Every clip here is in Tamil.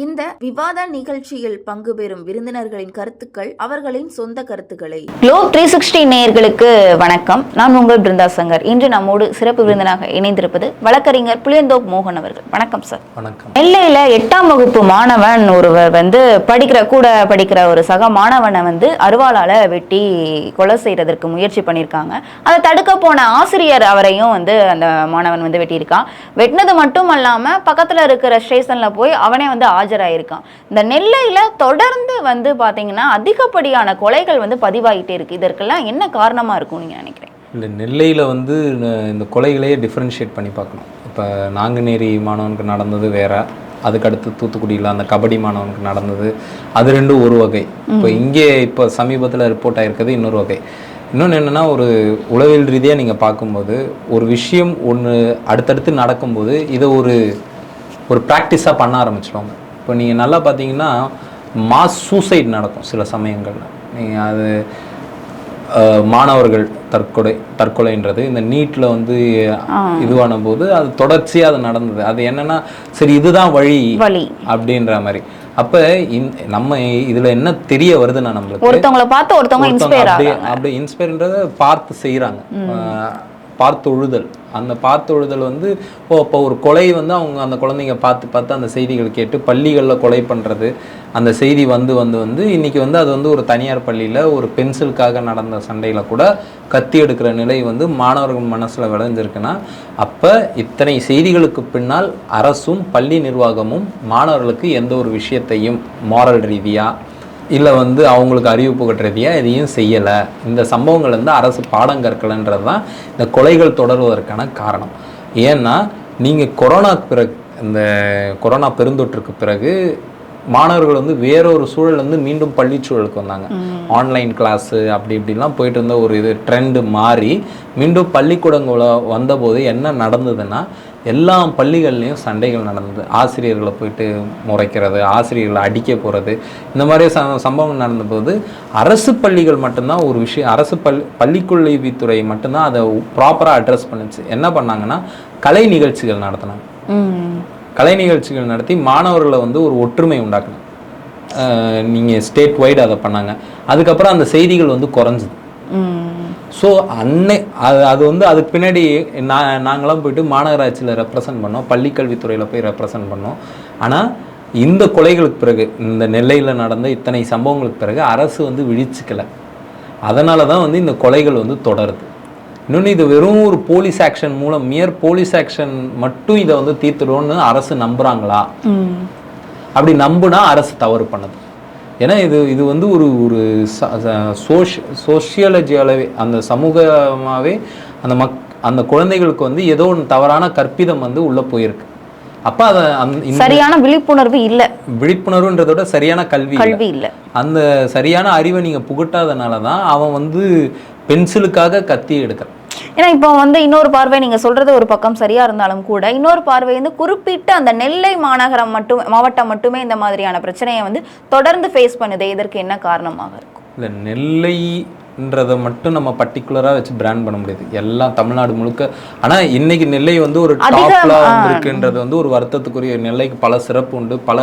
இந்த விவாத நிகழ்ச்சியில் பங்கு பெறும் விருந்தினர்களின் கருத்துக்கள் அவர்களின் சொந்த கருத்துக்களை. குளோப் த்ரீ சிக்ஸ்டி நேயர்களுக்கு வணக்கம். நான் உங்கள் பிருந்தா சங்கர். இன்று நம்மோடு சிறப்பு விருந்தினராக இணைந்திருப்பது வழக்கறிஞர் புளியந்தோப் மோகன் அவர்கள். வணக்கம் சார் வணக்கம். நெல்லையில எட்டாம் வகுப்பு மாணவன் ஒருவர் வந்து படிக்கிற கூட படிக்கிற ஒரு சக மாணவனை வந்து அருவாளால வெட்டி கொலை செய்யறதற்கு முயற்சி பண்ணியிருக்காங்க. அதை தடுக்க போன ஆசிரியர் அவரையும் வந்து அந்த மாணவன் வந்து வெட்டியிருக்கான். வெட்டினது மட்டும் அல்லாம பக்கத்துல இருக்கிற ஸ்டேஷன்ல போய் அவனே வந்து ஆஜராயிருக்கான். இந்த நெல்லையில தொடர்ந்து வந்து பாத்தீங்கன்னா அதிகப்படியான கொலைகள் வந்து பதிவாகிட்டே இருக்கு. இதற்கெல்லாம் என்ன காரணமா இருக்கும் நீங்க நினைக்கிறேன் இந்த நெல்லையில் வந்து இந்த- கொலைகளையே டிஃப்ரென்ஷியேட் பண்ணி பார்க்கணும். இப்போ நாங்குநேரி மாணவனுக்கு நடந்தது வேற அதுக்கடுத்து தூத்துக்குடியில் அந்த கபடி மாணவனுக்கு நடந்தது. அது ரெண்டும் ஒரு வகை. இப்போ இங்கே இப்போ சமீபத்தில் ரிப்போர்ட் ஆயிருக்கிறது இன்னொரு வகை. இன்னொன்று என்னென்னா ஒரு உளவியல் ரீதியாக நீங்கள் பார்க்கும்போது ஒரு விஷயம் ஒன்று அடுத்தடுத்து நடக்கும்போது இதை ஒரு ஒரு ப்ராக்டிஸாக பண்ண ஆரம்பிச்சிடுவாங்க இப்போ நீங்கள் நல்லா பார்த்தீங்கன்னா மாஸ் சூசைட் நடக்கும் சில சமயங்களில். நீங்கள் அது மாணவர்கள் தற்கொலை தற்கொலைன்றது. இந்த நீட்டில் வந்து இதுவான போது அது தொடர்ச்சியாக அது நடந்தது. அது என்னன்னா சரி இதுதான் வழி வழி. அப்படின்ற மாதிரி. அப்போ நம்ம இதில் என்ன தெரிய வருதுன்னா நம்மளுக்கு ஒருத்தவங்கள பார்த்து ஒருத்தவங்க அப்படியே அப்படியே இன்ஸ்பயர்ன்றத பார்த்து செய்கிறாங்க பார்த்தொழுதல். அந்த பார்த்தொழுதல் வந்து இப்போ இப்போ ஒரு கொலை வந்து அவங்க அந்த குழந்தைங்க பார்த்து பார்த்து அந்த செய்திகள் கேட்டு பள்ளிகளில் கொலை பண்ணுறது அந்த செய்தி வந்து வந்து வந்து இன்றைக்கி வந்து அது வந்து ஒரு தனியார் பள்ளியில் ஒரு பென்சிலுக்காக நடந்த சண்டையில் கூட கத்தி எடுக்கிற நிலை வந்து மாணவர்கள் மனசில் விளைஞ்சிருக்குன்னா அப்போ இத்தனை செய்திகளுக்கு பின்னால் அரசும் பள்ளி நிர்வாகமும் மாணவர்களுக்கு எந்த ஒரு விஷயத்தையும் மாரல் ரீதியாக இல்லை வந்து அவங்களுக்கு அறிவு புகட்டுறதையாக எதையும் செய்யலை? இந்த சம்பவங்கள் வந்து அரசு பாடம் கற்கலைன்றது தான் இந்த கொலைகள் தொடர்வதற்கான காரணம். ஏன்னா நீங்கள் கொரோனாக்கு பிறகு இந்த கொரோனா பெருந்தொற்றுக்கு பிறகு மாணவர்கள் வந்து வேறொரு சூழல் வந்து மீண்டும் பள்ளி சூழலுக்கு வந்தாங்க. ஆன்லைன் கிளாஸு அப்படி இப்படிலாம் போயிட்டு இருந்த ஒரு இது ட்ரெண்டு மாறி மீண்டும் பள்ளிக்கூடங்கள வந்தபோது என்ன நடந்ததுன்னா எல்லா பள்ளிகள்லேயும் சண்டைகள் நடந்தது. ஆசிரியர்களை போயிட்டு முறைக்கிறது ஆசிரியர்களை அடிக்க போகிறது இந்த மாதிரி ச சம்பவங்கள் நடந்தபோது அரசு பள்ளிகள் மட்டும்தான் ஒரு விஷயம். அரசு பள்ளி பள்ளிக்கல்வித்துறை மட்டும்தான் அதை ப்ராப்பராக அட்ரஸ் பண்ணுச்சு. என்ன பண்ணாங்கன்னா கலை நிகழ்ச்சிகள் நடத்தினாங்க. கலை நிகழ்ச்சிகள் நடத்தி மாணவர்களை வந்து ஒரு ஒற்றுமை உண்டாக்கணும் நீங்கள் ஸ்டேட் வைடு அதை பண்ணாங்க. அதுக்கப்புறம் அந்த செய்திகள் வந்து குறைஞ்சுது. ஸோ அன்னை அது அது வந்து அதுக்கு பின்னாடி நான் நாங்களாம் போயிட்டு மாநகராட்சியில் ரெப்ரசன்ட் பண்ணோம். பள்ளிக்கல்வித்துறையில் போய் ரெப்ரசன்ட் பண்ணோம். ஆனால் இந்த கொலைகளுக்கு பிறகு இந்த நெல்லையில் நடந்த இத்தனை சம்பவங்களுக்கு பிறகு அரசு வந்து விழிச்சுக்கல. அதனால தான் வந்து இந்த கொலைகள் வந்து தொடருது. இன்னொன்று இது வெறும் ஒரு போலீஸ் ஆக்ஷன் மூலம் மியர் போலீஸ் ஆக்ஷன் மட்டும் இதை வந்து தீர்த்துடுவோம்னு அரசு நம்புகிறாங்களா அப்படி நம்புனா அரசு தவறு பண்ணுது. ஏன்னா இது இது வந்து ஒரு ஒரு சோஷ் சோஷியாலஜியாலவே அந்த சமூகமாகவே அந்த மக் அந்த குழந்தைகளுக்கு வந்து ஏதோ ஒன்று தவறான கற்பிதம் வந்து உள்ளே போயிருக்கு. அப்போ அதை அந்த சரியான விழிப்புணர்வு இல்ல. விழிப்புணர்வுன்றதை விட சரியான கல்வி இல்ல. கல்வி இல்ல. அந்த சரியான அறிவை நீங்கள் புகட்டாதனால தான் அவன் வந்து பென்சிலுக்காக கத்தி எடுக்கிறான். ஏன்னா இப்போ வந்து இன்னொரு பார்வை நீங்க சொல்றது ஒரு பக்கம் சரியா இருந்தாலும் கூட இன்னொரு பார்வை வந்து குறிப்பிட்ட அந்த நெல்லை மாநகரம் மட்டும் மாவட்டம் மட்டுமே இந்த மாதிரியான பிரச்சனையை வந்து தொடர்ந்து ஃபேஸ் பண்ணுது. இதற்கு என்ன காரணமாக இருக்கும்? இல்லை நெல்லைன்றதை மட்டும் நம்ம பர்டிகுலராக வச்சு பிராண்ட் பண்ண முடியாது. எல்லாம் தமிழ்நாடு முழுக்க. ஆனால் இன்னைக்கு நெல்லை வந்து ஒரு டாப்ல ஆ. வந்திருக்குன்றது வந்து ஒரு வருத்தத்துக்குரிய நெல்லைக்கு பல சிறப்பு உண்டு. பல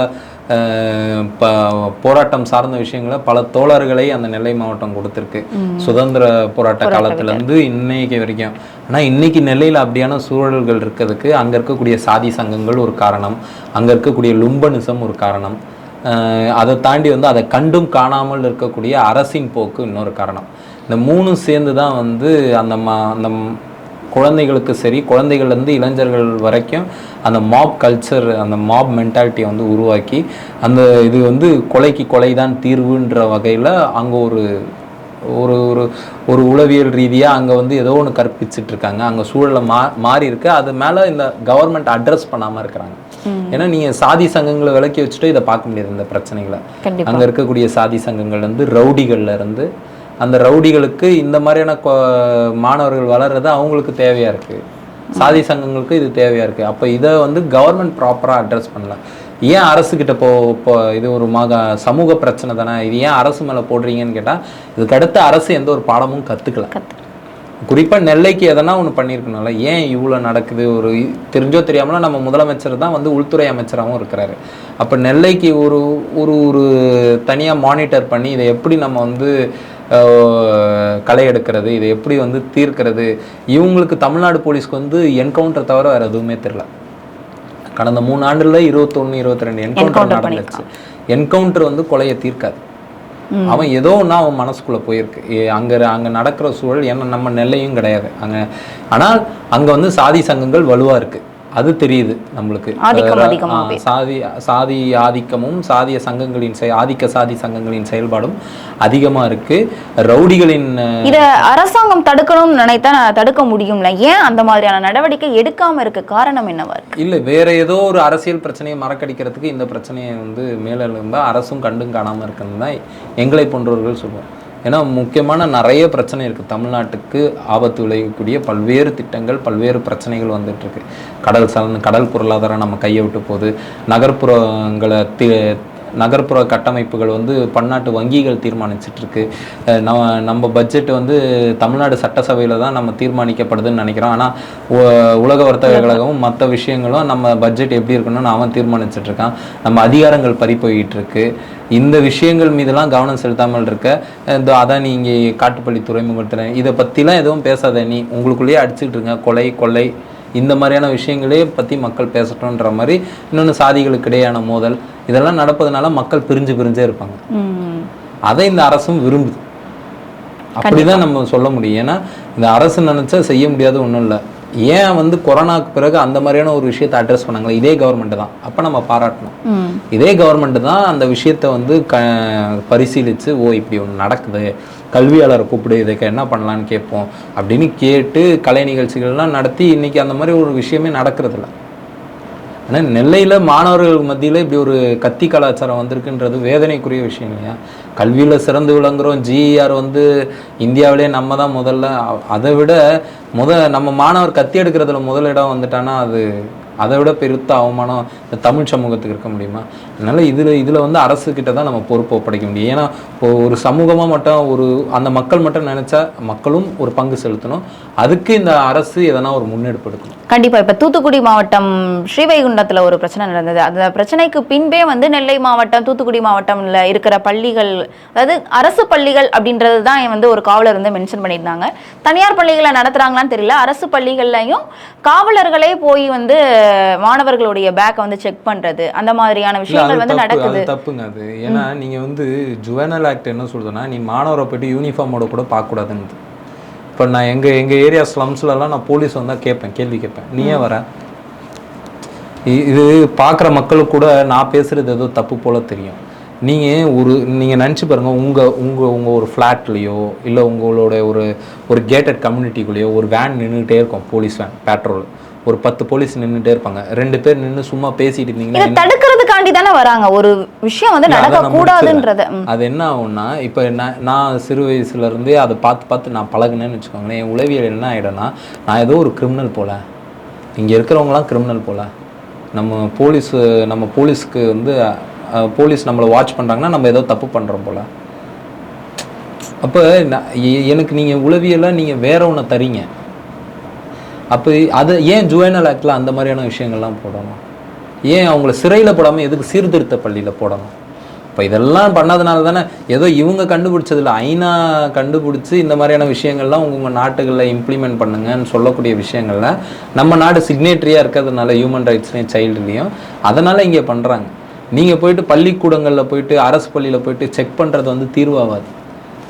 போராட்டம் சார்ந்த விஷயங்களை பல தோழர்களை அந்த நெல்லை மாவட்டம் கொடுத்துருக்கு. சுதந்திர போராட்ட காலத்துல இருந்து இன்னைக்கு வரைக்கும். ஆனால் இன்னைக்கு நெல்லையில் அப்படியான சூழல்கள் இருக்கிறதுக்கு அங்கே இருக்கக்கூடிய சாதி சங்கங்கள் ஒரு காரணம். அங்கே இருக்கக்கூடிய லும்பனிசம் ஒரு காரணம். அதை தாண்டி வந்து அதை கண்டும் காணாமல் இருக்கக்கூடிய அரசின் போக்கு இன்னொரு காரணம். இந்த மூணும் சேர்ந்து தான் வந்து அந்த மா அந்த குழந்தைகளுக்கு சரி குழந்தைகள்லேருந்து இளைஞர்கள் வரைக்கும் அந்த மாப் கல்ச்சர் அந்த மாப் மென்டாலிட்டியை வந்து உருவாக்கி அந்த இது வந்து கொலைக்கு கொலை தான் தீர்வுன்ற வகையில் அங்கே ஒரு ஒரு ஒரு ஒரு உளவியல் ரீதியாக அங்கே வந்து ஏதோ ஒன்று கற்பிச்சிட்டு இருக்காங்க அங்கே சூழலை மா மாறி இருக்கு. அது மேலே இந்த கவர்மெண்ட் அட்ரஸ் பண்ணாமல் இருக்கிறாங்க. ஏன்னா நீங்கள் சாதி சங்கங்களை விலக்கி வச்சுட்டு இதை பார்க்க முடியாது இந்த பிரச்சனைகளை. அங்கே இருக்கக்கூடிய சாதி சங்கங்கள் வந்து ரவுடிகள்ல இருந்து அந்த ரவுடிகளுக்கு இந்த மாதிரியான மாணவர்கள் வளர்றது அவங்களுக்கு தேவையா இருக்கு. சாதி சங்கங்களுக்கு இது தேவையா இருக்கு. அப்போ இதை வந்து கவர்மெண்ட் ப்ராப்பராக அட்ரஸ் பண்ணல. ஏன் அரசுக்கிட்ட இப்போ இப்போ இது ஒரு மக சமூக பிரச்சனை தானே? இது ஏன் அரசு மேலே போடுறீங்கன்னு கேட்டால் இதுக்கு அடுத்து அரசு எந்த ஒரு பாடமும் கற்றுக்கல குறிப்பாக நெல்லைக்கு எதனா ஒன்று பண்ணியிருக்கணும்ல ஏன் இவ்வளோ நடக்குது? ஒரு தெரிஞ்சோ தெரியாமலோ நம்ம முதலமைச்சர் தான் வந்து உள்துறை அமைச்சராகவும் இருக்கிறாரு. அப்போ நெல்லைக்கு ஒரு ஒரு ஒரு தனியாக மானிட்டர் பண்ணி இதை எப்படி நம்ம வந்து களை எடுக்கிறது இதை எப்படி வந்து தீர்க்கிறது இவங்களுக்கு தமிழ்நாடு போலீஸ்க்கு வந்து என்கவுண்டர் தவிர வேறு எதுவுமே தெரில கடந்த மூணு ஆண்டுல இருபத்தொன்னு இருபத்தி ரெண்டு என்கவுண்டர் நடந்துச்சு. என்கவுண்டர் வந்து கொலையை தீர்க்காது. அவன் ஏதோ ஒன்றா அவன் மனசுக்குள்ள போயிருக்கு. அங்க அங்க நடக்கிற சூழல் ஏன்னா நம்ம நெல்லையும் கிடையாது. அங்க ஆனால் அங்க வந்து சாதி சங்கங்கள் வலுவா இருக்கு. அது தெரியுது நம்மளுக்கு. சாதி சாதி ஆதிக்கமும் சாதிய சங்கங்களின் ஆதிக்க சாதி சங்கங்களின் செயல்பாடும் அதிகமா இருக்கு. ரவுடிகளின் இத அரசாங்கம் தடுக்கணும்னு நினைத்தா நான் தடுக்க முடியும்ல? ஏன் அந்த மாதிரியான நடவடிக்கை எடுக்காம இருக்க காரணம் என்னவா இருக்கு? இல்ல வேற ஏதோ ஒரு அரசியல் பிரச்சனையை மறக்கடிக்கிறதுக்கு இந்த பிரச்சனையை வந்து மேலெழுந்தா அரசும் கண்டும் காணாம இருக்குன்னு தான் எங்களை போன்றவர்கள் சொல்லுவோம் ஏன்னா முக்கியமான நிறைய பிரச்சனை இருக்குது தமிழ்நாட்டுக்கு ஆபத்து விளைவிக்கக்கூடிய பல்வேறு திட்டங்கள் பல்வேறு பிரச்சனைகள் வந்துட்டுருக்கு கடல் சலன் கடல் பொருளாதாரம் நம்ம கையை விட்டு போகுது. நகர்ப்புறங்களை தி நகர்ப்புற கட்டமைப்புகள் வந்து பன்னாட்டு வங்கிகள் தீர்மானிச்சிட்டு இருக்கு நம்ம நம்ம பட்ஜெட் வந்து தமிழ்நாடு சட்டசபையில் தான் நம்ம தீர்மானிக்கப்படுதுன்னு நினைக்கிறோம். ஆனால் உலக வர்த்தக கழகமும் மற்ற விஷயங்களும் நம்ம பட்ஜெட் எப்படி இருக்கணும்னு அவன் தீர்மானிச்சிட்டு இருக்கான் நம்ம அதிகாரங்கள் பறிபோயிட்டு இருக்கு இந்த விஷயங்கள் மீதெல்லாம் கவனம் செலுத்தாமல் இருக்க இந்த அதான் நீ இங்கே காட்டுப்பள்ளி துறைமுகத்தில் இதை பற்றிலாம் எதுவும் பேசாத நீ உங்களுக்குள்ளேயே அடிச்சுக்கிட்டு இருங்க. கொலை கொள்ளை இந்த மாதிரியான விஷயங்களே பற்றி மக்கள் பேசட்டும்ன்ற மாதிரி இன்னொன்று சாதிகளுக்கு இடையான மோதல் இதெல்லாம் நடப்பதனால மக்கள் பிரிஞ்சு பிரிஞ்சே இருப்பாங்க. அதை இந்த அரசும் விரும்புது. அப்படிதான் நம்ம சொல்ல முடியும். ஏன்னா இந்த அரசு நினைச்சா செய்ய முடியாது ஒன்றும் இல்லை. ஏன் வந்து கொரோனாக்கு பிறகு அந்த மாதிரியான ஒரு விஷயத்தை அட்ரஸ் பண்ணாங்களே? இதே கவர்மெண்ட் தான். அப்போ நம்ம பாராட்டணும். இதே கவர்மெண்ட் தான் அந்த விஷயத்தை வந்து க பரிசீலித்து ஓ இப்படி ஒன்று நடக்குது. கல்வியாளரை கூப்பிடு இதுக்கு என்ன பண்ணலான்னு கேட்போம் அப்படின்னு கேட்டு கலை நிகழ்ச்சிகள்லாம் நடத்தி இன்றைக்கி அந்த மாதிரி ஒரு விஷயமே நடக்கிறதில்ல. ஆனால் நெல்லையில் மாணவர்கள் மத்தியில் இப்படி ஒரு கத்தி கலாச்சாரம் வந்திருக்குன்றது வேதனைக்குரிய விஷயம் இல்லையா? கல்வியில் சிறந்து விளங்குறோம். ஜிஆர் வந்து இந்தியாவிலே நம்ம தான் முதல்ல. அதை விட முத நம்ம மாணவர் கத்தி எடுக்கிறதுல முதலிடம் வந்துட்டானா அது அதை விட பெருத்த அவமானம் இந்த தமிழ் சமூகத்துக்கு இருக்க முடியுமா? அதனால் இதில் இதில் வந்து அரசுக்கிட்ட தான் நம்ம பொறுப்பு ஒப்படைக்க முடியும். ஏன்னா ஒரு சமூகமாக மட்டும் ஒரு அந்த மக்கள் மட்டும் நினைச்சா மக்களும் ஒரு பங்கு செலுத்தணும். அதுக்கு இந்த அரசு எதனா ஒரு முன்னெடுப்பு எடுக்கணும் கண்டிப்பா. இப்ப தூத்துக்குடி மாவட்டம் ஸ்ரீவைகுண்டத்துல ஒரு பிரச்சனை நடந்தது. அந்த பிரச்சனைக்கு பின்பே வந்து நெல்லை மாவட்டம் தூத்துக்குடி மாவட்டம்ல இருக்கிற பள்ளிகள் அதாவது அரசு பள்ளிகள் அப்படின்றது தான் வந்து ஒரு காவலர் வந்து மென்ஷன் பண்ணியிருந்தாங்க. தனியார் பள்ளிகளை நடத்துறாங்களான்னு தெரியல. அரசு பள்ளிகள்லையும் காவலர்களே போய் வந்து மாணவர்களுடைய பேக்கை வந்து செக் பண்றது. அந்த மாதிரியான விஷயங்கள் வந்து நடக்குது. தப்புங்க அது. ஏன்னா நீங்க வந்து ஜுவனல் ஆக்ட் என்ன சொல்றதுன்னா நீ மாணவரை போயிட்டு யூனிஃபார்மோட கூட பார்க்க கூடாதுன்னு இப்போ நான் எங்க எங்க ஏரியா ஸ்லம்ஸ்லலாம் நான் போலீஸ் வந்தா கேட்பேன் கேள்வி கேட்பேன். நீ ஏன் வர? இது பார்க்குற மக்களுக்கு கூட நான் பேசுறது ஏதோ தப்பு போல தெரியும். நீங்க ஒரு நீங்க நினச்சி பாருங்க உங்க உங்க உங்க ஒரு ஃப்ளாட்லேயோ இல்லை உங்களோட ஒரு ஒரு கேட்டட் கம்யூனிட்டிக்குள்ளேயோ ஒரு வேன் நின்றுட்டே இருக்கும் போலீஸ் வேன் பேட்ரோல் ஒரு பத்து போலீஸ் நின்றுட்டே இருப்பாங்க. ரெண்டு பேர் நின்று சும்மா பேசிட்டு இருந்தீங்கன்னா தடுக்கிறதுக்காண்டி தானே வராங்க. ஒரு விஷயம் வந்து நடக்க கூடாதுன்றத. அது என்ன ஆகும்னா இப்போ நான் சிறு வயசுல இருந்தே அதை பார்த்து பார்த்து நான் பழகுனேன்னு வச்சுக்கோங்களேன். என் உளவியல் என்ன ஆகிடும்னா நான் ஏதோ ஒரு கிரிமினல் போல. இங்கே இருக்கிறவங்களாம் கிரிமினல் போல. நம்ம போலீஸ் நம்ம போலீஸ்க்கு வந்து போலீஸ் நம்மளை வாட்ச் பண்ணுறாங்கன்னா நம்ம ஏதோ தப்பு பண்ணுறோம் போல. அப்போ எனக்கு நீங்கள் உளவியலாக நீங்கள் வேற ஒன்று தரீங்க. அப்போ அது ஏன் ஜுவனல் ஆக்டில் அந்த மாதிரியான விஷயங்கள்லாம் போடணும்? ஏன் அவங்கள சிறையில் போடாமல் எதுக்கு சீர்திருத்த பள்ளியில் போடணும்? இப்போ இதெல்லாம் பண்ணாதனால தானே ஏதோ இவங்க கண்டுபிடிச்சதில்ல ஐநா கண்டுபிடிச்சி இந்த மாதிரியான விஷயங்கள்லாம் உங்கள் நாட்டுகளில் இம்ப்ளிமெண்ட் பண்ணுங்கன்னு சொல்லக்கூடிய விஷயங்களில் நம்ம நாடு சிக்னேட்டரியாக இருக்கிறதுனால ஹியூமன் ரைட்ஸ்லையும் சைல்டுலேயும் அதனால் இங்கே பண்ணுறாங்க நீங்கள் போயிட்டு பள்ளிக்கூடங்களில் போயிட்டு அரசு பள்ளியில் போயிட்டு செக் பண்ணுறது வந்து தீர்வாகாது.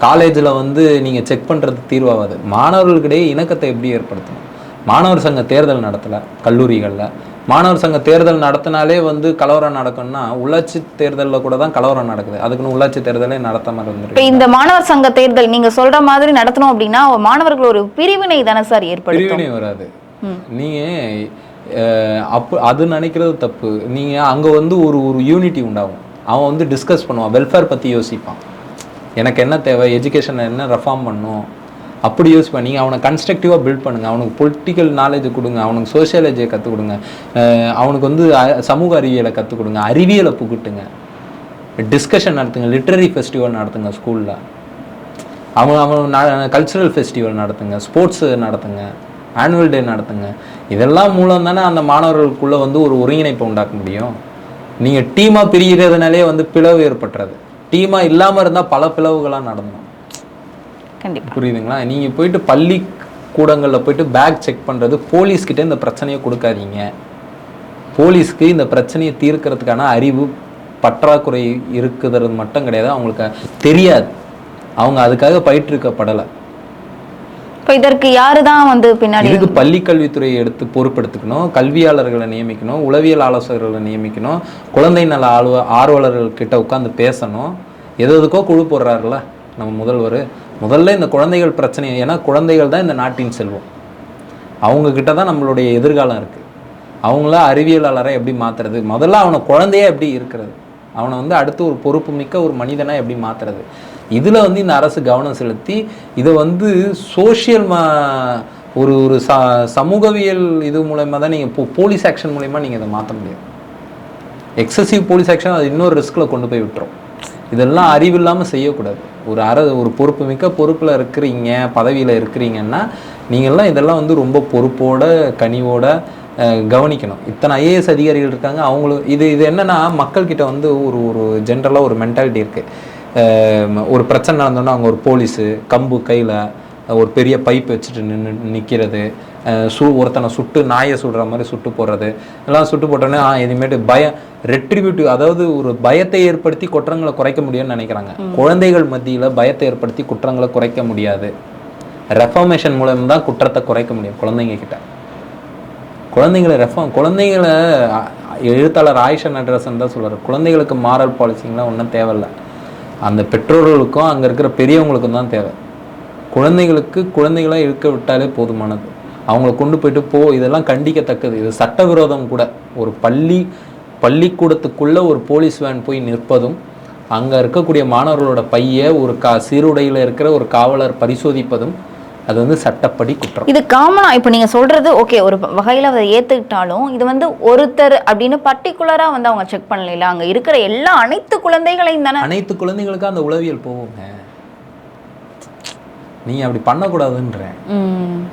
காலேஜில் வந்து நீங்கள் செக் பண்ணுறது தீர்வாகாது. மாணவர்களுக்கிடையே இணக்கத்தை எப்படி ஏற்படுத்தணும்? மாணவர் சங்க தேர்தல் நடத்தலை கல்லூரிகளில். மாணவர் சங்க தேர்தல் நடத்தினாலே வந்து கலவரம் நடக்கும்னா உள்ளாட்சி தேர்தலில் கூட தான் கலவரம் நடக்குது. அதுக்குன்னு உள்ளாட்சி தேர்தலே நடத்தாம இப்ப இருந்துருக்கு இந்த மாணவர் சங்க தேர்தல் நீங்க சொல்ற மாதிரி நடத்தணும் அப்படின்னா மாணவர்கள் ஒரு பிரிவினை தானே சார் ஏற்படுத்தும்? பிரிவினை வராது. நீங்கள் அப்போ அது நினைக்கிறது தப்பு. நீங்கள் அங்கே வந்து ஒரு ஒரு யூனிட்டி உண்டாகும். அவன் வந்து டிஸ்கஸ் பண்ணுவான். வெல்ஃபேர் பற்றி யோசிப்பான். எனக்கு என்ன தேவை? எஜுகேஷன் என்ன ரெஃபார்ம் பண்ணும் அப்படி யூஸ் பண்ணி அவனை கன்ஸ்ட்ரக்டிவாக பில்ட் பண்ணுங்கள் அவனுக்கு பொலிட்டிக்கல் நாலேஜ் கொடுங்க. அவனுக்கு சோஷியாலஜியை கற்றுக் கொடுங்க. அவனுக்கு வந்து சமூக அறிவியலை கற்றுக் கொடுங்க. அறிவியலை புகுட்டுங்க. டிஸ்கஷன் நடத்துங்க. லிட்ரரி ஃபெஸ்டிவல் நடத்துங்க ஸ்கூலில் அவங்க அவன் கல்ச்சுரல் ஃபெஸ்டிவல் நடத்துங்க. ஸ்போர்ட்ஸ் நடத்துங்க. ஆனுவல் டே நடத்துங்க. இதெல்லாம் மூலம் தானே அந்த மாணவர்களுக்குள்ளே வந்து ஒரு ஒருங்கிணைப்பை உண்டாக்க முடியும். நீங்கள் டீமாக பிரிகிறதுனாலே வந்து பிளவு ஏற்பட்டுறது. டீமாக இல்லாமல் இருந்தால் பல பிளவுகளாக நடந்தோம் கண்டிப்பா. புரியுதுங்களா? நீங்கள் போயிட்டு பள்ளி கூடங்களில் போயிட்டு பேக் செக் பண்ணுறது போலீஸ்கிட்ட இந்த பிரச்சனையை கொடுக்காதீங்க. போலீஸ்க்கு இந்த பிரச்சனையை தீர்க்கறதுக்கான அறிவு பற்றாக்குறை இருக்குறது மட்டும் கிடையாது. அவங்களுக்கு தெரியாது. அவங்க அதுக்காக பயிற்றுவிக்கப்படலை. இப்போ இதற்கு யாரு தான் வந்து பின்னாடி இதுக்கு பள்ளி கல்வித்துறையை எடுத்து பொறுப்பெடுத்துக்கணும் கல்வியாளர்களை நியமிக்கணும் உளவியல் ஆலோசகர்களை நியமிக்கணும் குழந்தை நல ஆர்வ ஆர்வலர்கள் கிட்ட உட்காந்து பேசணும். எது எதுக்கோ குழு போடுறாருல நம்ம முதல்வர். முதல்ல இந்த குழந்தைகள் பிரச்சனை ஏன்னா குழந்தைகள் தான் இந்த நாட்டின் செல்வம். அவங்கக்கிட்ட தான் நம்மளுடைய எதிர்காலம் இருக்குது அவங்கள அறிவியலாளரை எப்படி மாற்றுறது முதல்ல அவனை குழந்தையே எப்படி இருக்கிறது? அவனை வந்து அடுத்து ஒரு பொறுப்பு மிக்க ஒரு மனிதனாக எப்படி மாற்றுறது இதில் வந்து இந்த அரசு கவனம் செலுத்தி இதை வந்து சோஷியல் மா ஒரு ஒரு ச சமூகவியல் இது மூலயமா தான் நீங்கள் போ போலீஸ் ஆக்ஷன் மூலயமா நீங்கள் இதை மாற்ற முடியும். எக்ஸசிவ் போலீஸ் ஆக்ஷன் அது இன்னொரு ரிஸ்கில் கொண்டு போய் விட்டுரும். இதெல்லாம் அறிவில்லாமல் செய்யக்கூடாது. ஒரு அற ஒரு பொறுப்பு மிக்க பொறுப்பில் இருக்கிறீங்க பதவியில் இருக்கிறீங்கன்னா நீங்கள்லாம் இதெல்லாம் வந்து ரொம்ப பொறுப்போட கனிவோட கவனிக்கணும். இத்தனை ஐஏஎஸ் அதிகாரிகள் இருக்காங்க அவங்களும் இது இது என்னன்னா மக்கள்கிட்ட வந்து ஒரு ஒரு ஜென்ரலாக ஒரு மென்டாலிட்டி இருக்குது ஒரு பிரச்சனை நடந்தோன்னா அவங்க ஒரு போலீஸு கம்பு கையில் ஒரு பெரிய பைப் வச்சுட்டு நின்று நிற்கிறது சு ஒருத்தனை சுட்டு நாயை சுடுற மாதிரி சுட்டு போடுறது. எல்லாம் சுட்டு போட்டோன்னே ஆ இனிமேட்டு பயம் ரெட்ரிபியூட்டிவ் அதாவது ஒரு பயத்தை ஏற்படுத்தி குற்றங்களை குறைக்க முடியும்னு நினைக்கிறாங்க. குழந்தைகள் மத்தியில் பயத்தை ஏற்படுத்தி குற்றங்களை குறைக்க முடியாது. ரெஃபர்மேஷன் மூலம் தான் குற்றத்தை குறைக்க முடியும் குழந்தைங்க கிட்ட. குழந்தைங்களை ரெஃபார்ம் குழந்தைங்களை எழுத்தாளர் ஆயிஷா நடராசன் தான் சொல்றாரு குழந்தைகளுக்கு மாரல் பாலிசிங்கெலாம் ஒன்றும் தேவையில்ல. அந்த பெற்றோர்களுக்கும் அங்கே இருக்கிற பெரியவங்களுக்கும் தான் தேவை. குழந்தைகளுக்கு குழந்தைகளாக இருக்க விட்டாலே போதுமானது. அவங்கள கொண்டு போயிட்டு போ இதெல்லாம் கண்டிக்கத்தக்கது. இது சட்டவிரோதம் கூட. ஒரு பள்ளி பள்ளிக்கூடத்துக்குள்ள ஒரு போலீஸ் வேன் போய் நிற்பதும் அங்கே இருக்கக்கூடிய மாணவர்களோட பைய ஒரு கா சீருடையில் இருக்கிற ஒரு காவலர் பரிசோதிப்பதும் அது வந்து சட்டப்படி குற்றம். இது காமனா இப்போ நீங்க சொல்றது ஓகே ஒரு வகையில அதை ஏத்துக்கிட்டாலும் இது வந்து ஒருத்தர் அப்படின்னு பர்டிகுலரா வந்து அவங்க செக் பண்ணல அங்க இருக்கிற எல்லா அனைத்து குழந்தைகளையும் தானே? அனைத்து குழந்தைங்களுக்கும் அந்த உளவியல் போகுங்க. நீங்க அப்படி பண்ணக்கூடாதுன்றேன்.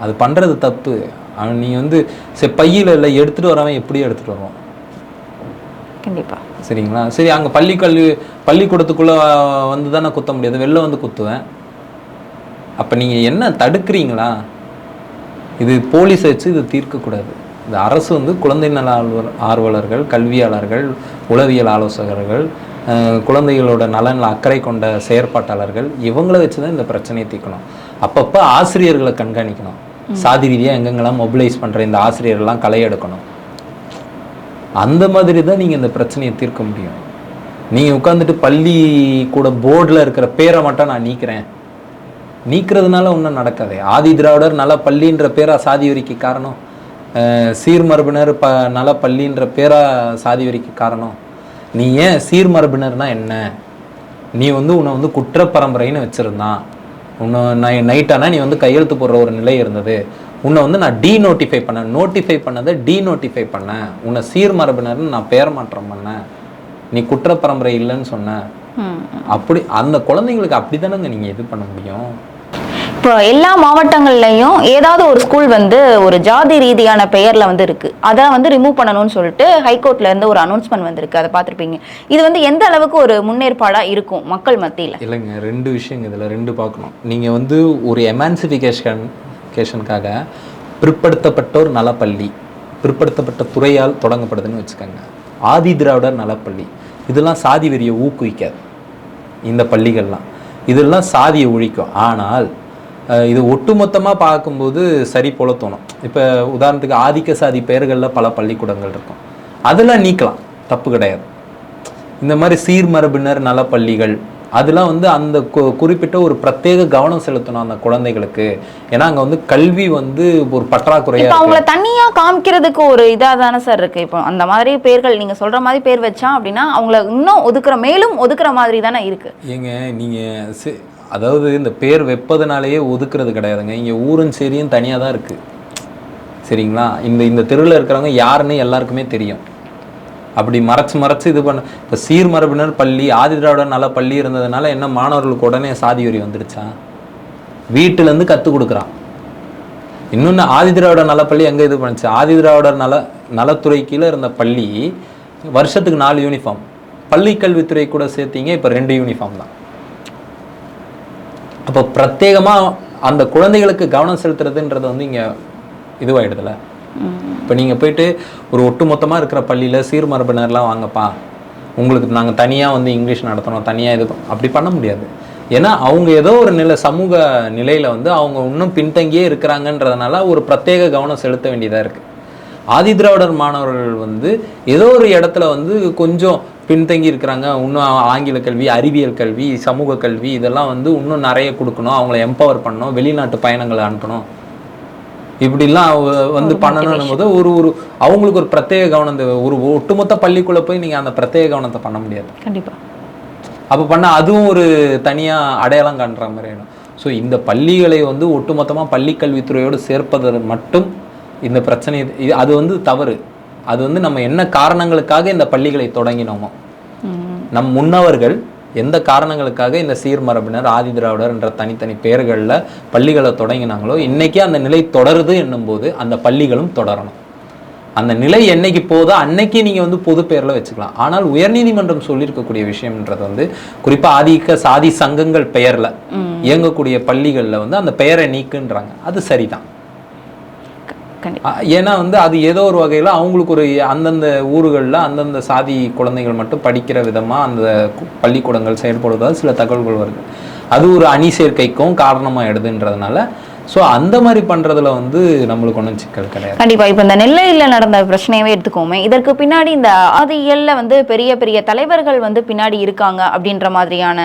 அது பண்றது தப்பு. அவன் நீ வந்து சரி பையில இல்லை எடுத்துட்டு வரவன் எப்படி எடுத்துட்டு வருவான். கண்டிப்பா. சரிங்களா? சரி அங்க பள்ளி கல்வி பள்ளிக்கூடத்துக்குள்ள வந்து தானே குத்த முடியாது வெளில வந்து குத்துவேன். அப்ப நீங்க என்ன தடுக்கிறீங்களா? இது போலீஸ் வச்சு இது தீர்க்கக்கூடாது. இந்த அரசு வந்து குழந்தை நல ஆர்வலர் ஆர்வலர்கள் கல்வியாளர்கள் உளவியல் ஆலோசகர்கள் குழந்தைகளோட நலனில் அக்கறை கொண்ட செயற்பாட்டாளர்கள் இவங்கள வச்சு தான் இந்த பிரச்சனையை தீர்க்கணும். அப்பப்போ ஆசிரியர்களை கண்காணிக்கணும். சாதி ரீதியாக எங்கெங்கெல்லாம் மொபிலைஸ் பண்ணுற இந்த ஆசிரியர்கள்லாம் களை எடுக்கணும். அந்த மாதிரி தான் நீங்கள் இந்த பிரச்சனையை தீர்க்க முடியும். நீங்கள் உட்காந்துட்டு பள்ளி கூட போர்டில் இருக்கிற பேரை மட்டும் நான் நீக்கிறேன். நீக்கிறதுனால ஒன்றும் நடக்காது. ஆதி திராவிடர் நல பள்ளின்ற பேரா சாதி வரிக்கு காரணம். சீர்மரபினர் ப நல பள்ளின்ற பேரா சாதி வரிக்கு காரணம். நீ ஏன் சீர்மரபினர்னா என்ன? நீ வந்து உன்னை வந்து குற்ற பரம்பரைன்னு வச்சுருந்தான். உன்னை நை நைட்டானா நீ வந்து கையெழுத்து போடுற ஒரு நிலை இருந்தது. உன்னை வந்து நான் டீ நோட்டிஃபை பண்ணேன் நோட்டிஃபை பண்ணதை டீ நோட்டிஃபை பண்ணேன் உன்னை சீர்மரபினர்னு நான் பேர் மாற்றம் பண்ணேன் நீ குற்ற பரம்பரை இல்லைன்னு சொன்ன. ம். அப்படி அந்த குழந்தைங்களுக்கு அப்படி தானேங்க நீங்கள் இது பண்ண முடியும்? இப்போ எல்லா மாவட்டங்கள்லையும் ஏதாவது ஒரு ஸ்கூல் வந்து ஒரு ஜாதி ரீதியான பெயர்ல வந்து இருக்கு. அதை வந்து ரிமூவ் பண்ணணும்னு சொல்லிட்டு ஹைகோர்ட்ல இருந்து ஒரு அனௌன்ஸ்மெண்ட் வந்திருக்கு. அதை பார்த்துருப்பீங்க. இது வந்து எந்த அளவுக்கு ஒரு முன்னேற்பாடா இருக்கும் மக்கள் மத்தியில்? இல்லைங்க ரெண்டு விஷயங்க இதில் ரெண்டு பார்க்கணும். நீங்கள் வந்து ஒரு எமான்சிஃபிகேஷன் கேஷனுக்காக பிற்படுத்தப்பட்டோர் நலப்பள்ளி பிற்படுத்தப்பட்ட துறையால் தொடங்கப்படுதுன்னு வச்சுக்கோங்க. ஆதி திராவிடர் நலப்பள்ளி. இதெல்லாம் சாதி வெறியை ஊக்குவிக்காது. இந்த பள்ளிகள்லாம். இதெல்லாம் சாதியை ஒழிக்கும். ஆனால் இது ஒட்டுமொத்தமாக பார்க்கும்போது சரி போல தோணும். இப்போ உதாரணத்துக்கு ஆதிக்க சாதி பெயர்களில் பல பள்ளிக்கூடங்கள் இருக்கும். அதெல்லாம் நீக்கலாம். தப்பு கிடையாது. இந்த மாதிரி சீர்மரபினர் நல பள்ளிகள் அதெல்லாம் வந்து அந்த குறிப்பிட்ட ஒரு பிரத்யேக கவனம் செலுத்தணும் அந்த குழந்தைகளுக்கு. ஏன்னா அங்கே வந்து கல்வி வந்து ஒரு பற்றாக்குறையா இப்போ இருக்கு. அவங்கள தனியா காமிக்கிறதுக்கு ஒரு இதா தானே சார் இருக்கு. இப்போ அந்த மாதிரி பேர்கள் நீங்க சொல்ற மாதிரி பேர் வச்சா அப்படின்னா அவங்கள இன்னும் ஒதுக்குற மேலும் ஒதுக்குற மாதிரி தானே இருக்கு. ஏங்க நீங்கள் அதாவது இந்த பேர் வைப்பதனாலேயே ஒதுக்குறது கிடையாதுங்க. இங்கே ஊரும் சரியும் தனியாக தான் இருக்குது சரிங்களா? இந்த இந்த தெருவில் இருக்கிறவங்க யாருன்னு எல்லாருக்குமே தெரியும். அப்படி மறைச்சு மறைச்சு இது பண்ண இப்போ சீர் மரபினர் பள்ளி ஆதி திராவிடர் பள்ளி இருந்ததுனால என்ன மாணவர்களுக்கு உடனே சாதி வரி வந்துடுச்சா? வீட்டிலேருந்து கற்றுக் கொடுக்குறான். இன்னொன்று ஆதிதிராவிட நலப்பள்ளி எங்கே இது பண்ணுச்சு? ஆதிதிராவிட நல நலத்துறை கீழே இருந்த பள்ளி வருஷத்துக்கு நாலு யூனிஃபார்ம் பள்ளி கல்வித்துறை கூட சேர்த்தீங்க இப்போ ரெண்டு யூனிஃபார்ம் தான். அப்போ பிரத்யேகமாக அந்த குழந்தைகளுக்கு கவனம் செலுத்துறதுன்றது வந்து இங்கே இதுவாயிடுதுல. இப்போ நீங்கள் போயிட்டு ஒரு ஒட்டுமொத்தமாக இருக்கிற பள்ளியில் சீர்மரபினர்லாம் வாங்கப்பா. உங்களுக்கு நாங்கள் தனியாக வந்து இங்கிலீஷ் நடத்தணும் தனியாக இது அப்படி பண்ண முடியாது. ஏன்னா அவங்க ஏதோ ஒரு நிலை சமூக நிலையில் வந்து அவங்க இன்னும் பின்தங்கியே இருக்கிறாங்கன்றதுனால ஒரு பிரத்யேக கவனம் செலுத்த வேண்டியதாக இருக்குது ஆதிதிராவிடர் மாணவர்கள் வந்து ஏதோ ஒரு இடத்துல வந்து கொஞ்சம் பின்தங்கி இருக்கிறாங்க. இன்னும் ஆங்கில கல்வி அறிவியல் கல்வி சமூக கல்வி இதெல்லாம் வந்து இன்னும் நிறைய கொடுக்கணும். அவங்கள எம்பவர் பண்ணணும். வெளிநாட்டு பயணங்களை அனுப்பணும். இப்படிலாம் வந்து பண்ணணும் போது ஒரு ஒரு அவங்களுக்கு ஒரு பிரத்யேக கவனம். ஒரு ஒட்டுமொத்த பள்ளிக்குள்ள போய் நீங்க அந்த பிரத்யேக கவனத்தை பண்ண முடியாது. கண்டிப்பா. அப்போ பண்ண அதுவும் ஒரு தனியா அடையாளம் காண்ற மாதிரி ஆயிடும். ஸோ இந்த பள்ளிகளை வந்து ஒட்டுமொத்தமா பள்ளி கல்வித்துறையோடு சேர்ப்பது மட்டும் இந்த பிரச்சனை அது வந்து தவறு. அது வந்து நம்ம என்ன காரணங்களுக்காக இந்த பள்ளிகளை தொடங்கினோமோ. நம் முன்னவர்கள் எந்த காரணங்களுக்காக இந்த சீர்மரபினர் ஆதி திராவிடர் என்ற தனித்தனி பெயர்களில் பள்ளிகளை தொடங்கினாங்களோ இன்னைக்கு அந்த நிலை தொடருது என்னும்போது அந்த பள்ளிகளும் தொடரணும். அந்த நிலை என்னைக்கு போதோ அன்னைக்கு நீங்க வந்து பொது பெயர்ல வச்சுக்கலாம். ஆனால் உயர்நீதிமன்றம் சொல்லியிருக்கக்கூடிய விஷயம்ன்றது வந்து குறிப்பா ஆதிக்க சாதி சங்கங்கள் பெயர்ல இயங்கக்கூடிய பள்ளிகள்ல வந்து அந்த பெயரை நீக்குன்றாங்க. அது சரிதான். ஏன்னா வந்து அது ஏதோ ஒரு வகையில் அவங்களுக்கு ஒரு அந்தந்த ஊர்களில் அந்தந்த சாதி குழந்தைகள் மட்டும் படிக்கிற விதமாக அந்த பள்ளிக்கூடங்கள் செயல்படுவதால் சில தகவல்கள் வருது. அது ஒரு அணி சேர்க்கைக்கும் காரணமாக எடுதுன்றதுனால ஸோ அந்த மாதிரி பண்ணுறதுல வந்து நம்மளுக்கு ஒன்றும் சிக்கல் கிடையாது. கண்டிப்பா. இப்ப இந்த நெல்லையில நடந்த பிரச்சனையவே எடுத்துக்கோமே. இதற்கு பின்னாடி இந்த ஆதியல்ல வந்து பெரிய பெரிய தலைவர்கள் வந்து பின்னாடி இருக்காங்க அப்படின்ற மாதிரியான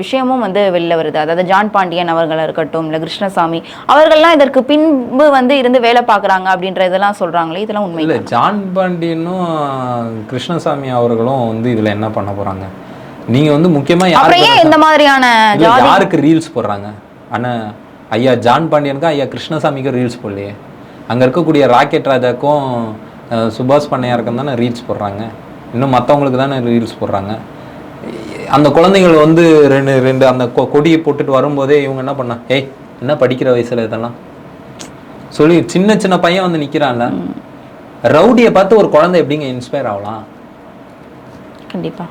விஷயமும் வந்து வெளில வருது. அதாவது ஜான் பாண்டியன் அவர்களா இருக்கட்டும் இல்ல கிருஷ்ணசாமி அவர்கள்லாம் இதற்கு பின்பு வந்து இருந்து வேலை பார்க்கறாங்க அப்படின்ற இதெல்லாம் சொல்றாங்களே. இதெல்லாம் உண்மை இல்லை ஜான் பாண்டியனும் கிருஷ்ணசாமி அவர்களும் வந்து இதில் என்ன பண்ண போகிறாங்க நீங்கள் வந்து முக்கியமாக ஏன் இந்த மாதிரியான யாருக்கு ரீல்ஸ் போடுறாங்க? அண்ணா ஐயா ஜான் பாண்டியனுக்கும் ஐயா கிருஷ்ணசாமிக்கும் ரீல்ஸ் போடலையே. அங்கே இருக்கக்கூடிய ராக்கெட் ராஜாக்கும் சுபாஷ் பண்ணையாருக்கும் தானே ரீல்ஸ் போடுறாங்க. இன்னும் மற்றவங்களுக்கு தானே ரீல்ஸ் போடுறாங்க. அந்த குழந்தைகள் வந்து ரெண்டு ரெண்டு அந்த கொ- கொடியை போட்டுட்டு வரும்போதே இவங்க என்ன பண்ணா ஏய் என்ன படிக்கிற வயசுல இதெல்லாம்? சொல்லி சின்ன சின்ன பையன் வந்து நிக்கிறான்ல. ரவுடியை பார்த்து ஒரு குழந்தை எப்படிங்க இன்ஸ்பயர் ஆகலாம்? கண்டிப்பா.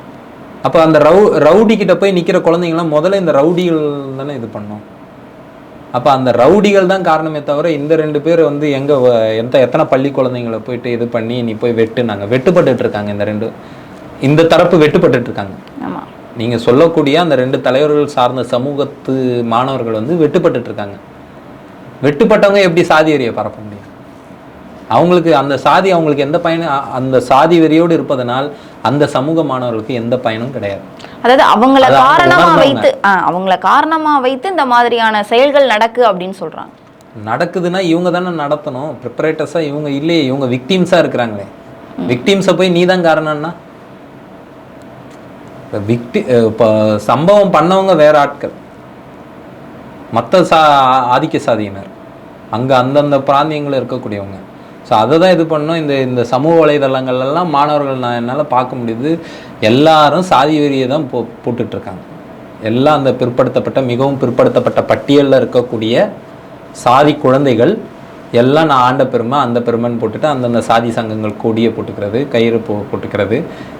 அப்போ அந்த ரவு ரவுடி கிட்ட போய் நிக்கிற குழந்தைங்களாம் முதல்ல இந்த ரவுடிகள் தானே இது பண்ணும். அப்போ அந்த ரவுடிகள் தான் காரணமே தவிர இந்த ரெண்டு பேர் வந்து எங்க எந்த எத்தனை பள்ளி குழந்தைங்களை போயிட்டு இது பண்ணி நீ போய் வெட்டுனாங்க. வெட்டுப்பட்டுட்டு இருக்காங்க இந்த ரெண்டு இந்த தரப்பு வெட்டுப்பட்டுட்டு இருக்காங்க. ஆமா. நீங்க சொல்லக்கூடிய அந்த ரெண்டு தலைவர்கள் சார்ந்த சமூகத்து மாணவர்கள் வந்து வெட்டுப்பட்டுட்டு இருக்காங்க. வெட்டுப்பட்டவங்க எப்படி சாதி வெறியை பரப்ப முடியும்? அவங்களுக்கு அந்த சாதி அவங்களுக்கு எந்த பயனும் அந்த சாதி வெறியோடு இருப்பதனால் அந்த சமூக மாணவர்களுக்கு எந்த பயனும் கிடையாது. அதாவது அவங்கள காரணமா. வைத்து அவங்கள காரணமா வைத்து இந்த மாதிரியான செயல்கள் நடக்கு அப்படின்னு சொல்றாங்க. நடக்குதுன்னா இவங்க தானே நடத்தணும். ப்ரிப்பரேட்டர்ஸாக இவங்க இல்லையே இவங்க விக்டிம்ஸாக இருக்கிறாங்களே. விக்டிம்ஸை போய் நீ தான் காரணம்னா விக்டி இப்போ சம்பவம் பண்ணவங்க வேற ஆட்கள். மற்ற சா ஆதிக்க சாதியினர். அங்கே அந்தந்த பிராந்தியங்களில் இருக்கக்கூடியவங்க. ஸோ அதை தான் இது பண்ணோம் இந்த இந்த சமூக வலைதளங்கள்லாம் மாணவர்கள் நான் என்னால் பார்க்க முடியுது. எல்லாரும் சாதி வெறியை தான் போ போட்டுட்ருக்காங்க. எல்லாம் அந்த பிற்படுத்தப்பட்ட மிகவும் பிற்படுத்தப்பட்ட பட்டியலில் இருக்கக்கூடிய சாதி குழந்தைகள் எல்லாம் நான் ஆண்ட பெருமை அந்த பெருமைன்னு போட்டுட்டு அந்தந்த சாதி சங்கங்கள் கொடியை போட்டுக்கிறது கயிறு போ போட்டுக்கிறது.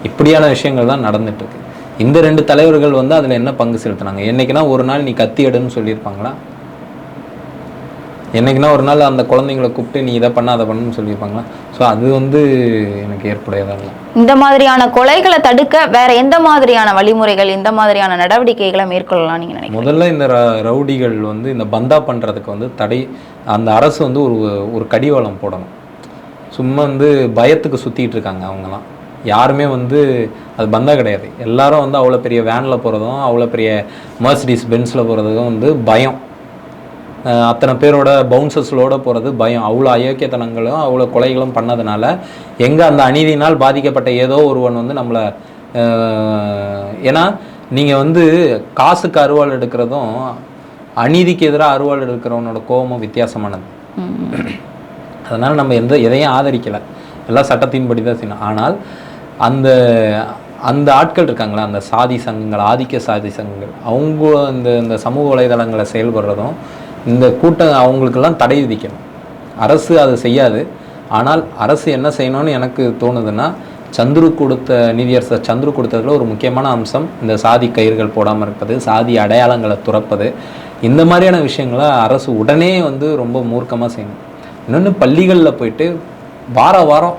இப்படியான விஷயங்கள் தான் நடந்துட்டுருக்கு இந்த ரெண்டு தலைவர்கள் வந்து அதில் என்ன பங்கு செலுத்துனாங்க? என்றைக்குனா ஒரு நாள் நீ கத்தி எடுன்னு சொல்லியிருப்பாங்களா? என்னைக்குன்னா ஒரு நாள் அந்த குழந்தைங்களை கூப்பிட்டு நீ இதை பண்ண அதை பண்ணுன்னு சொல்லியிருப்பாங்களா? ஸோ அது வந்து எனக்கு ஏற்புடையதாக இல்லை. இந்த மாதிரியான கொலைகளை தடுக்க வேற எந்த மாதிரியான வழிமுறைகள் இந்த மாதிரியான நடவடிக்கைகளை மேற்கொள்ளலாம் நீங்க நினைக்கிறீங்க? முதல்ல இந்த ர- ரவுடிகள் வந்து இந்த பந்தா பண்ணுறதுக்கு வந்து தடை அந்த அரசு வந்து ஒரு ஒரு கடிவாளம் போடணும். சும்மா வந்து பயத்துக்கு சுற்றிட்டு இருக்காங்க அவங்கலாம். யாருமே வந்து அது பந்தா கிடையாது. எல்லாரும் வந்து அவ்வளோ பெரிய வேனில் போகிறதும் அவ்வளோ பெரிய மர்சிடிஸ் பென்ஸில் போகிறதுக்கும் வந்து பயம். அத்தனை பேரோட பவுன்சர்ஸ்லோட போகிறது பயம். அவ்வளோ அயோக்கியத்தனங்களும் அவ்வளோ கொலைகளும் பண்ணதுனால எங்கே அந்த அநீதியினால் பாதிக்கப்பட்ட ஏதோ ஒருவன் வந்து நம்மளை ஏன்னா நீங்கள் வந்து காசுக்கு அருவாள் எடுக்கிறதும் அநீதிக்கு எதிராக அருவாள் எடுக்கிறவனோட கோபமும் வித்தியாசமானது. அதனால் நம்ம எந்த எதையும் ஆதரிக்கலை. எல்லாம் சட்டத்தின்படி தான் செய்யணும். ஆனால் அந்த அந்த ஆட்கள் இருக்காங்களா? அந்த சாதி சங்கங்கள் ஆதிக்க சாதி சங்கங்கள் அவங்க இந்த இந்த சமூக வலைதளங்களை செயல்படுறதும் இந்த கூட்டம் அவங்களுக்கெல்லாம் தடை விதிக்கணும். அரசு அதை செய்யாது. ஆனால் அரசு என்ன செய்யணும்னு எனக்கு தோணுதுன்னா சந்துரு கொடுத்த நிதியரசர் சந்துரு கொடுத்ததுல ஒரு முக்கியமான அம்சம் இந்த சாதி கயிறுகள் போடாமல் இருப்பது சாதி அடையாளங்களை துறப்பது. இந்த மாதிரியான விஷயங்களை அரசு உடனே வந்து ரொம்ப மூர்க்கமாக செய்யணும். இன்னொன்று பள்ளிகளில் போயிட்டு வார வாரம்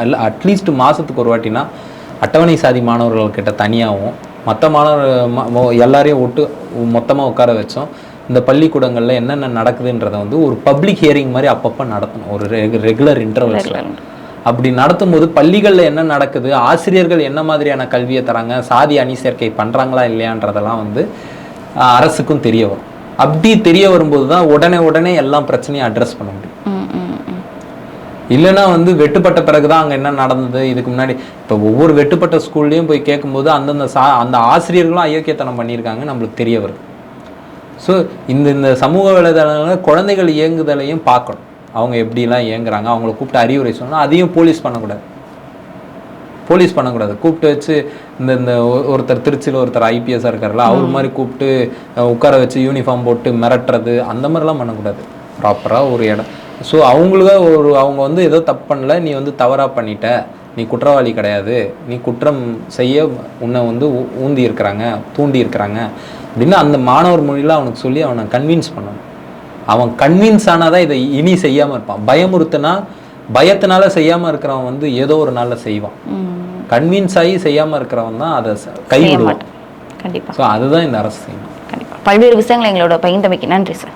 அல்ல அட்லீஸ்ட் மாதத்துக்கு ஒரு வாட்டினா அட்டவணை சாதி மாணவர்கள்கிட்ட தனியாகவும் மற்ற மாணவர் எல்லாரையும் ஒட்டு மொத்தமாக உட்கார வச்சோம். இந்த பள்ளிக்கூடங்களில் என்னென்ன நடக்குதுன்றதை வந்து ஒரு பப்ளிக் ஹியரிங் மாதிரி அப்பப்போ நடத்தணும். ஒரு ரெகுலர் இன்டர்வல்ஸில் அப்படி நடத்தும்போது பள்ளிகளில் என்ன நடக்குது? ஆசிரியர்கள் என்ன மாதிரியான கல்வியை தராங்க? சாதி அணி சேர்க்கை பண்ணுறாங்களா இல்லையான்றதெல்லாம் வந்து அரசுக்கும் தெரிய வரும். அப்படி தெரிய வரும்போது தான் உடனே உடனே எல்லாம் பிரச்சனையும் அட்ரஸ் பண்ண முடியும். இல்லைன்னா வந்து வெட்டுப்பட்ட பிறகு தான் அங்கே என்ன நடந்தது? இதுக்கு முன்னாடி இப்போ ஒவ்வொரு வெட்டுப்பட்ட ஸ்கூல்லையும் போய் கேட்கும்போது அந்தந்த சா அந்த ஆசிரியர்களும் அயோக்கியத்தனம் பண்ணியிருக்காங்க நம்மளுக்கு தெரிய வருது. ஸோ இந்த இந்த சமூக வலைதளங்களில் குழந்தைகள் இயங்குதலையும் பார்க்கணும். அவங்க எப்படிலாம் இயங்குறாங்க அவங்கள கூப்பிட்டு அறிவுரை சொன்னால் அதையும் போலீஸ் பண்ணக்கூடாது. போலீஸ் பண்ணக்கூடாது. கூப்பிட்டு வச்சு இந்த இந்த ஒருத்தர் திருச்சியில் ஒருத்தர் ஐபிஎஸ்ஸாக இருக்கார்ல அவர் மாதிரி கூப்பிட்டு உட்கார வச்சு யூனிஃபார்ம் போட்டு மிரட்டுறது அந்த மாதிரிலாம் பண்ணக்கூடாது. ப்ராப்பராக ஒரு இடம். ஸோ அவங்களுக்கு ஒரு அவங்க வந்து ஏதோ தப்பு பண்ணல நீ வந்து தவறாக பண்ணிட்ட. நீ குற்றவாளி கிடையாது. நீ குற்றம் செய்ய உன்னை வந்து ஊந்தி இருக்கிறாங்க தூண்டி இருக்கிறாங்க அப்படின்னு அந்த மாணவர் மொழியில் அவனுக்கு சொல்லி அவனை கன்வின்ஸ் பண்ணணும். அவன் கன்வின்ஸ் ஆனாதான் இதை இனி செய்யாமல் இருப்பான். பயமுறுத்துனா பயத்தினால செய்யாமல் இருக்கிறவன் வந்து ஏதோ ஒரு நாளில் செய்வான். கன்வின்ஸ் ஆகி செய்யாமல் இருக்கிறவன் தான் அதை கைவிடுவான். கண்டிப்பா. ஸோ அதுதான் இந்த அரசு செய்யணும் கண்டிப்பா. பல்வேறு விஷயங்களை எங்களோட பகிர்ந்தமைக்கு நன்றி சார்.